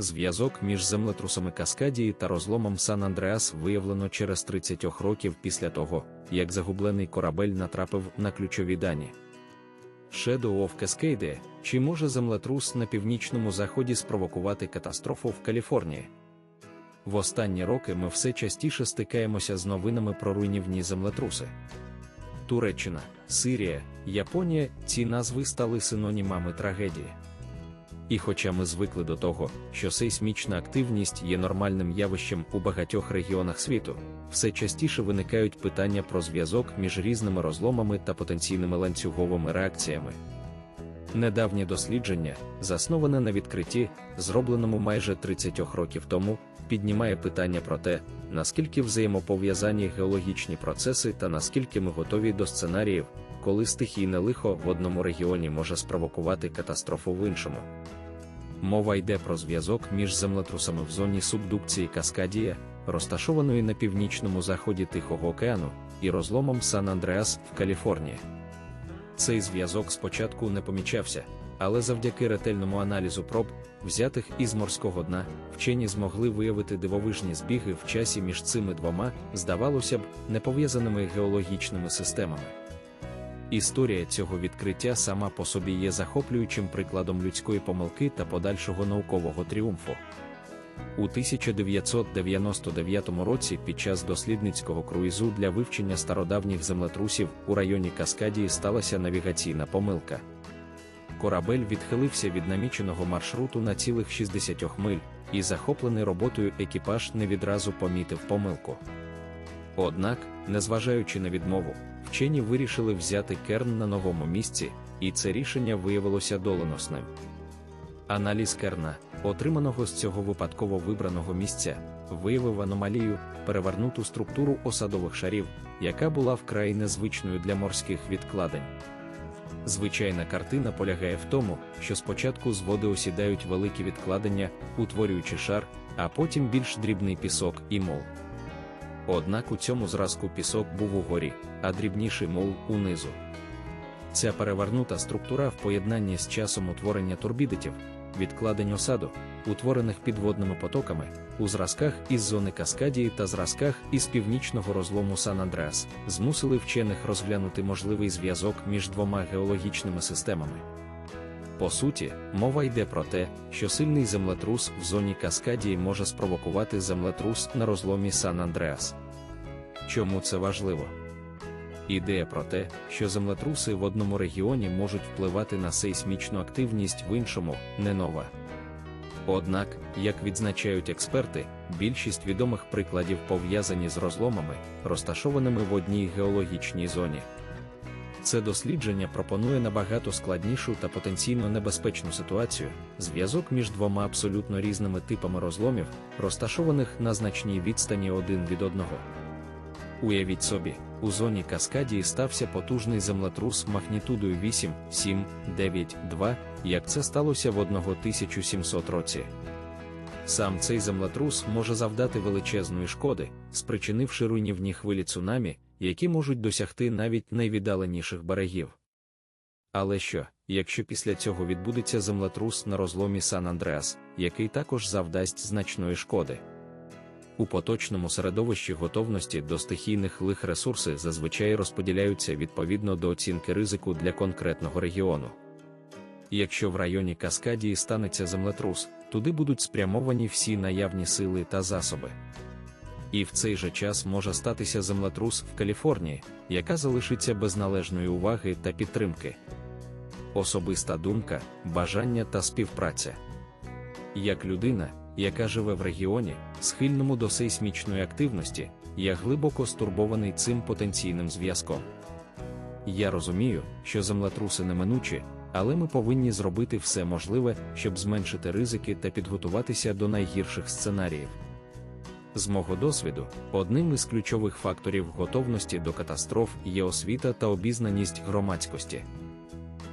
Зв'язок між землетрусами Каскадії та розломом Сан Андреас виявлено через 30 років після того, як загублений корабель натрапив на ключові дані. Shadow of Cascade – чи може землетрус на північному заході спровокувати катастрофу в Каліфорнії? В останні роки ми все частіше стикаємося з новинами про руйнівні землетруси. Туреччина, Сирія, Японія ці назви стали синонімами трагедії. І хоча ми звикли до того, що сейсмічна активність є нормальним явищем у багатьох регіонах світу, все частіше виникають питання про зв'язок між різними розломами та потенційними ланцюговими реакціями. Недавнє дослідження, засноване на відкритті, зробленому майже 30 років тому, піднімає питання про те, наскільки взаємопов'язані геологічні процеси та наскільки ми готові до сценаріїв, коли стихійне лихо в одному регіоні може спровокувати катастрофу в іншому. Мова йде про зв'язок між землетрусами в зоні субдукції Каскадія, розташованої на північному заході Тихого океану, і розломом Сан Андреас в Каліфорнії. Цей зв'язок спочатку не помічався, але завдяки ретельному аналізу проб, взятих із морського дна, вчені змогли виявити дивовижні збіги в часі між цими двома, здавалося б, непов'язаними геологічними системами. Історія цього відкриття сама по собі є захоплюючим прикладом людської помилки та подальшого наукового тріумфу. У 1999 році під час дослідницького круїзу для вивчення стародавніх землетрусів у районі Каскадії сталася навігаційна помилка. Корабель відхилився від наміченого маршруту на цілих 60 миль, і захоплений роботою екіпаж не відразу помітив помилку. Однак, незважаючи на відмову, вчені вирішили взяти керн на новому місці, і це рішення виявилося доленосним. Аналіз керна, отриманого з цього випадково вибраного місця, виявив аномалію, перевернуту структуру осадових шарів, яка була вкрай незвичною для морських відкладень. Звичайна картина полягає в тому, що спочатку з води осідають великі відкладення, утворюючи шар, а потім більш дрібний пісок і мол. Однак у цьому зразку пісок був угорі, а дрібніший мол унизу. Ця перевернута структура в поєднанні з часом утворення турбідитів, відкладень осаду, утворених підводними потоками, у зразках із зони Каскадії та зразках із північного розлому Сан Андреас, змусили вчених розглянути можливий зв'язок між двома геологічними системами. По суті, мова йде про те, що сильний землетрус в зоні Каскадії може спровокувати землетрус на розломі Сан Андреас. Чому це важливо? Ідея про те, що землетруси в одному регіоні можуть впливати на сейсмічну активність в іншому, не нова. Однак, як відзначають експерти, більшість відомих прикладів пов'язані з розломами, розташованими в одній геологічній зоні. Це дослідження пропонує набагато складнішу та потенційно небезпечну ситуацію, зв'язок між двома абсолютно різними типами розломів, розташованих на значній відстані один від одного. Уявіть собі, у зоні Каскадії стався потужний землетрус магнітудою 8, 7, 9, 2, як це сталося в 1700 році. Сам цей землетрус може завдати величезної шкоди, спричинивши руйнівні хвилі цунамі, які можуть досягти навіть найвіддаленіших берегів. Але що, якщо після цього відбудеться землетрус на розломі Сан Андреас, який також завдасть значної шкоди? У поточному середовищі готовності до стихійних лих ресурси зазвичай розподіляються відповідно до оцінки ризику для конкретного регіону. Якщо в районі Каскадії станеться землетрус, туди будуть спрямовані всі наявні сили та засоби. І в цей же час може статися землетрус в Каліфорнії, яка залишиться без належної уваги та підтримки. Особиста думка, бажання та співпраця. Як людина, яка живе в регіоні, схильному до сейсмічної активності, я глибоко стурбований цим потенційним зв'язком. Я розумію, що землетруси неминучі, але ми повинні зробити все можливе, щоб зменшити ризики та підготуватися до найгірших сценаріїв. З мого досвіду, одним із ключових факторів готовності до катастроф є освіта та обізнаність громадськості.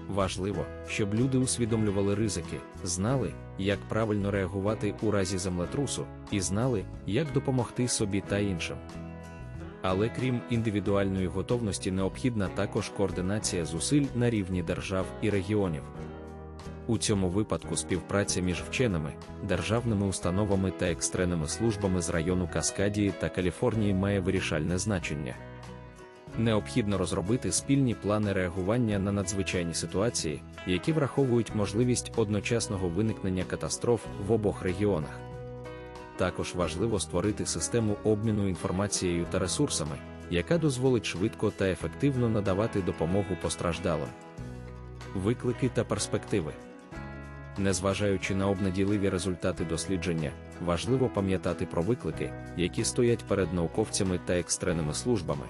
Важливо, щоб люди усвідомлювали ризики, знали, як правильно реагувати у разі землетрусу, і знали, як допомогти собі та іншим. Але крім індивідуальної готовності, необхідна також координація зусиль на рівні держав і регіонів. У цьому випадку співпраця між вченими, державними установами та екстреними службами з району Каскадії та Каліфорнії має вирішальне значення. Необхідно розробити спільні плани реагування на надзвичайні ситуації, які враховують можливість одночасного виникнення катастроф в обох регіонах. Також важливо створити систему обміну інформацією та ресурсами, яка дозволить швидко та ефективно надавати допомогу постраждалим. Виклики та перспективи. Незважаючи на обнадійливі результати дослідження, важливо пам'ятати про виклики, які стоять перед науковцями та екстренними службами.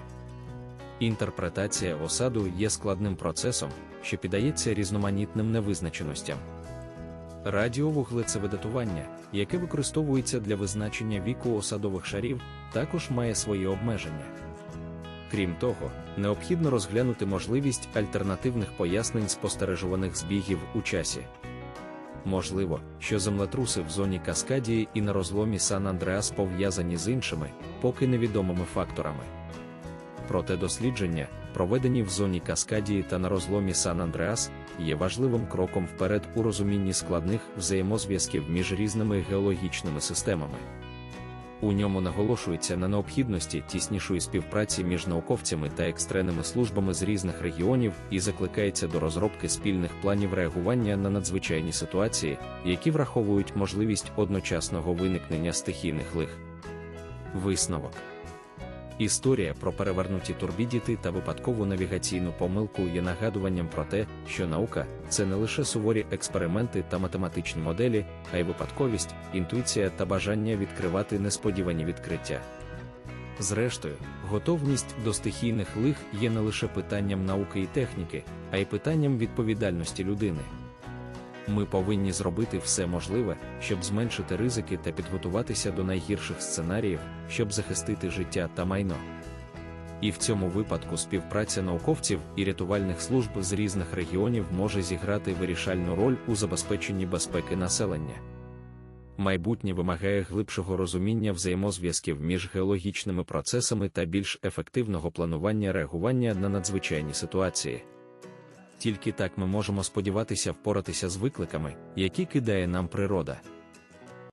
Інтерпретація осаду є складним процесом, що піддається різноманітним невизначеностям. Радіовуглецевидатування, яке використовується для визначення віку осадових шарів, також має свої обмеження. Крім того, необхідно розглянути можливість альтернативних пояснень спостережуваних збігів у часі. Можливо, що землетруси в зоні Каскадії і на розломі Сан-Андреас пов'язані з іншими, поки невідомими факторами. Проте дослідження, проведені в зоні Каскадії та на розломі Сан-Андреас, є важливим кроком вперед у розумінні складних взаємозв'язків між різними геологічними системами. У ньому наголошується на необхідності тіснішої співпраці між науковцями та екстренними службами з різних регіонів і закликається до розробки спільних планів реагування на надзвичайні ситуації, які враховують можливість одночасного виникнення стихійних лих. Висновок Історія про перевернуті турбідіти та випадкову навігаційну помилку є нагадуванням про те, що наука це не лише суворі експерименти та математичні моделі, а й випадковість, інтуїція та бажання відкривати несподівані відкриття. Зрештою, готовність до стихійних лих є не лише питанням науки і техніки, а й питанням відповідальності людини. Ми повинні зробити все можливе, щоб зменшити ризики та підготуватися до найгірших сценаріїв, щоб захистити життя та майно. І в цьому випадку співпраця науковців і рятувальних служб з різних регіонів може зіграти вирішальну роль у забезпеченні безпеки населення. Майбутнє вимагає глибшого розуміння взаємозв'язків між геологічними процесами та більш ефективного планування реагування на надзвичайні ситуації. Тільки так ми можемо сподіватися впоратися з викликами, які кидає нам природа.